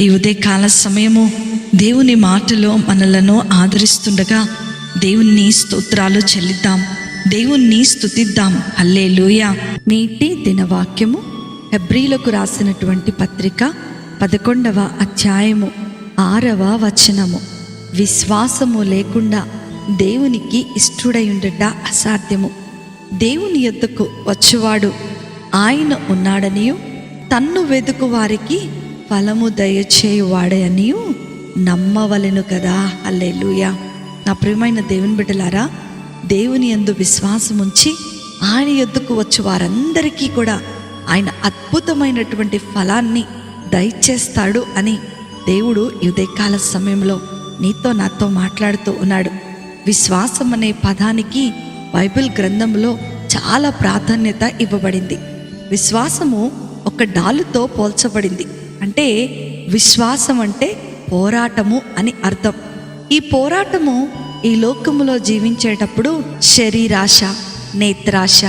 ఈ ఉదయకాల సమయము దేవుని మాటలో మనలను ఆదరిస్తుండగా దేవుణ్ణి స్తోత్రాలు చెల్లిద్దాం. దేవుణ్ణి స్తుతిద్దాం. లూయ నేటి దినవాక్యము హెబ్రీలకు రాసినటువంటి పత్రిక పదకొండవ అధ్యాయము ఆరవ వచనము. విశ్వాసము లేకుండా దేవునికి ఇష్టడై ఉండట అసాధ్యము. దేవుని యొద్దకు వచ్చేవాడు ఆయన ఉన్నాడనియు తన్ను వెతుకు వారికి ఫలము దయచేయువాడని నమ్మవలెను కదా. అల్లెలుయా నా ప్రియమైన దేవుని బిడ్డలారా దేవుని యందు విశ్వాసం ఉంచి ఆయన ఎద్దుకు వచ్చి వారందరికీ కూడా ఆయన అద్భుతమైనటువంటి ఫలాన్ని దయచేస్తాడు అని దేవుడు ఈ ఉదయకాల సమయంలో నీతో నాతో మాట్లాడుతూ ఉన్నాడు. విశ్వాసం అనే పదానికి బైబిల్ గ్రంథంలో చాలా ప్రాధాన్యత ఇవ్వబడింది. విశ్వాసము ఒక డాలుతో పోల్చబడింది. అంటే విశ్వాసం అంటే పోరాటము అని అర్థం. ఈ పోరాటము ఈ లోకములో జీవించేటప్పుడు శరీరాశ నేత్రాశ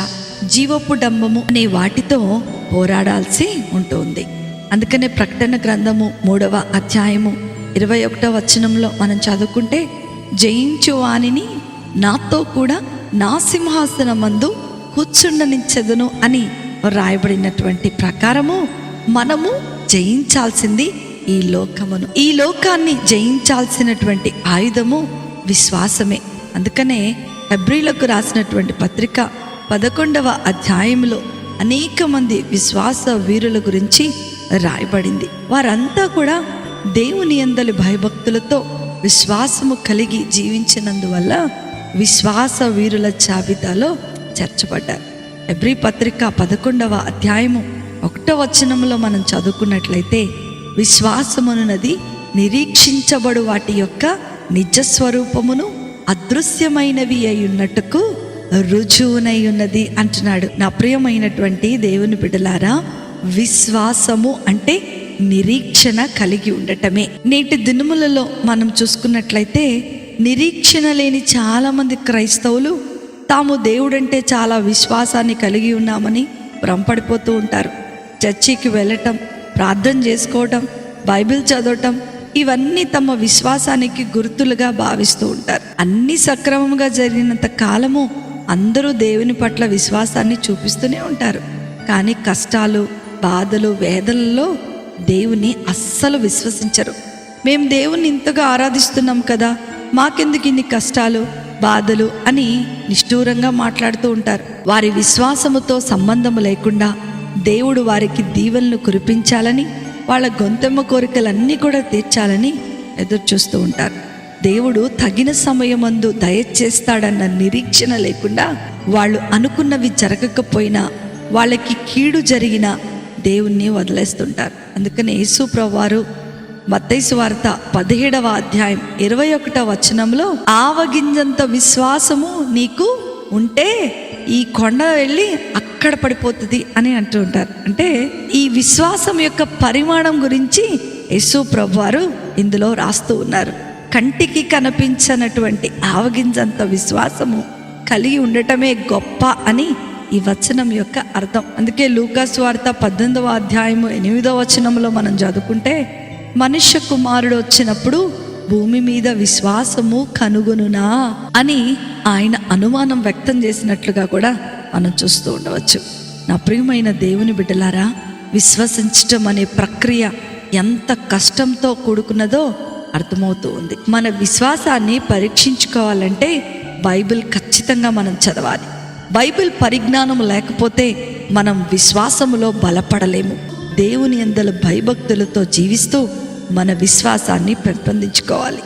జీవపు డంబము అనే వాటితో పోరాడాల్సి ఉంటుంది. అందుకనే ప్రకటన గ్రంథము మూడవ అధ్యాయము ఇరవై ఒకటో వచనంలో మనం చదువుకుంటే జయించు వానిని నాతో కూడా నా సింహాసనమందు కూర్చుండనిచ్చదును అని రాయబడినటువంటి ప్రకారము మనము జయించాల్సింది ఈ లోకమును. ఈ లోకాన్ని జయించాల్సినటువంటి ఆయుధము విశ్వాసమే. అందుకనే హెబ్రిలకు రాసినటువంటి పత్రిక పదకొండవ అధ్యాయంలో అనేక మంది విశ్వాస వీరుల గురించి రాయబడింది. వారంతా కూడా దేవుని అందలి భయభక్తులతో విశ్వాసము కలిగి జీవించినందువల్ల విశ్వాస వీరుల జాబితాలో చేర్చబడ్డారు. ఎబ్రి పత్రిక పదకొండవ అధ్యాయము ఒకటో వచనంలో మనం చదువుకున్నట్లయితే విశ్వాసమునున్నది నిరీక్షించబడు వాటి యొక్క నిజ స్వరూపమును అదృశ్యమైనవి అయి ఉన్నట్టుకు రుజువునై ఉన్నది అంటున్నాడు. నా ప్రియమైనటువంటి దేవుని బిడలారా విశ్వాసము అంటే నిరీక్షణ కలిగి ఉండటమే. నేటి దినములలో మనం చూసుకున్నట్లయితే నిరీక్షణ లేని చాలామంది క్రైస్తవులు తాము దేవుడంటే చాలా విశ్వాసాన్ని కలిగి ఉన్నామని భ్రమపడిపోతూ ఉంటారు. చర్చికి వెళ్ళటం ప్రార్థన చేసుకోవటం బైబిల్ చదవటం ఇవన్నీ తమ విశ్వాసానికి గుర్తులుగా భావిస్తూ ఉంటారు. అన్ని సక్రమంగా జరిగినంత కాలము అందరూ దేవుని పట్ల విశ్వాసాన్ని చూపిస్తూనే ఉంటారు. కానీ కష్టాలు బాధలు వేదనలో దేవుని అస్సలు విశ్వసించరు. మేము దేవుని ఇంతగా ఆరాధిస్తున్నాం కదా మాకెందుకు ఇన్ని కష్టాలు బాధలు అని నిష్ఠూరంగా మాట్లాడుతూ ఉంటారు. వారి విశ్వాసముతో సంబంధము లేకుండా దేవుడు వారికి దీవెనలు కురిపించాలని వాళ్ళ గొంతెమ్మ కోరికలన్నీ కూడా తీర్చాలని ఎదురు చూస్తూ ఉంటారు. దేవుడు తగిన సమయమందు దయచేస్తాడన్న నిరీక్షణ లేకుండా వాళ్ళు అనుకున్నవి జరగకపోయినా వాళ్ళకి కీడు జరిగిన దేవుణ్ణి వదిలేస్తుంటారు. అందుకని యేసు ప్రభువారు మత్తైసు వార్త పదిహేడవ అధ్యాయం ఇరవై ఒకటవ వచనంలో ఆవగింజంత విశ్వాసము నీకు ఉంటే ఈ కొండ వెళ్ళి అక్కడ పడిపోతుంది అని అంటూ ఉంటారు. అంటే ఈ విశ్వాసం యొక్క పరిమాణం గురించి యశు ప్రభువారు ఇందులో రాస్తూ ఉన్నారు. కంటికి కనిపించనటువంటి ఆవగింజంత విశ్వాసము కలిగి ఉండటమే గొప్ప అని ఈ వచనం యొక్క అర్థం. అందుకే లూకాస్ వార్త పద్దెనిమిదవ అధ్యాయము ఎనిమిదవ వచనంలో మనం చదువుకుంటే మనుష్య కుమారుడు వచ్చినప్పుడు భూమి మీద విశ్వాసము కనుగొనునా అని ఆయన అనుమానం వ్యక్తం చేసినట్లుగా కూడా మనం చూస్తూ ఉండవచ్చు. నా ప్రియమైన దేవుని బిడ్డలారా విశ్వసించటం అనే ప్రక్రియ ఎంత కష్టంతో కూడుకున్నదో అర్థమవుతూ ఉంది. మన విశ్వాసాన్ని పరీక్షించుకోవాలంటే బైబిల్ ఖచ్చితంగా మనం చదవాలి. బైబిల్ పరిజ్ఞానం లేకపోతే మనం విశ్వాసములో బలపడలేము. దేవుని అందల భయభక్తులతో జీవిస్తూ మన విశ్వాసాన్ని పెంపొందించుకోవాలి.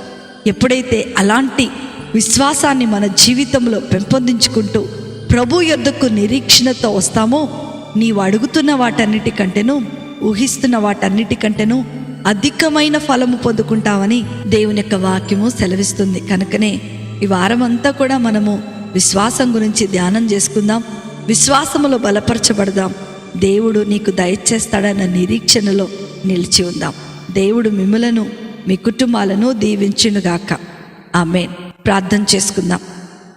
ఎప్పుడైతే అలాంటి విశ్వాసాన్ని మన జీవితంలో పెంపొందించుకుంటూ ప్రభు యొద్దకు నిరీక్షణతో వస్తామో నీవు అడుగుతున్న వాటన్నిటికంటేను ఊహిస్తున్న వాటన్నిటికంటేను అధికమైన ఫలము పొందుకుంటామని దేవుని యొక్క వాక్యము సెలవిస్తుంది. కనుకనే ఈ వారం అంతా కూడా మనము విశ్వాసం గురించి ధ్యానం చేసుకుందాం. విశ్వాసములో బలపరచబడదాం. దేవుడు నీకు దయచేస్తాడన్న నిరీక్షణలో నిలిచి ఉందాం. దేవుడు మిమ్మలను మీ కుటుంబాలను దీవించునుగాక. ఆమెన్. ప్రార్థన చేసుకుందాం.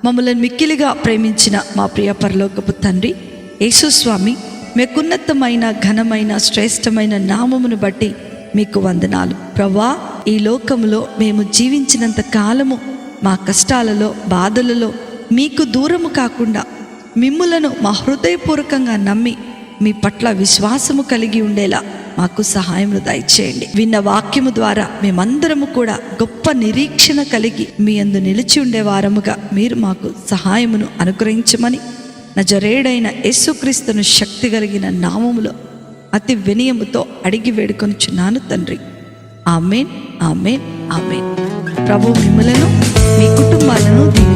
మమ్మల్ని మిక్కిలిగా ప్రేమించిన మా ప్రియ పరలోకపు తండ్రి యేసుస్వామి మీకున్నతమైన ఘనమైన శ్రేష్టమైన నామమును బట్టి మీకు వందనాలు. ప్రవ్వా ఈ లోకములో మేము జీవించినంత కాలము మా కష్టాలలో బాధలలో మీకు దూరము కాకుండా మిమ్ములను మా హృదయపూర్వకంగా నమ్మి మీ పట్ల విశ్వాసము కలిగి ఉండేలా మాకు సహాయమును దయచేయండి. విన్న వాక్యము ద్వారా మేమందరము కూడా గొప్ప నిరీక్షణ కలిగి మీ అందు నిలిచి ఉండే వారముగా మీరు మాకు సహాయమును అనుగ్రహించమని నజరేడైన యేసుక్రీస్తును శక్తి కలిగిన నామములో అతి వినయముతో అడిగి వేడుకొనిచున్నాను తండ్రి. Amen amen amen. ప్రభు మిమ్మలను మీ కుటుంబాలను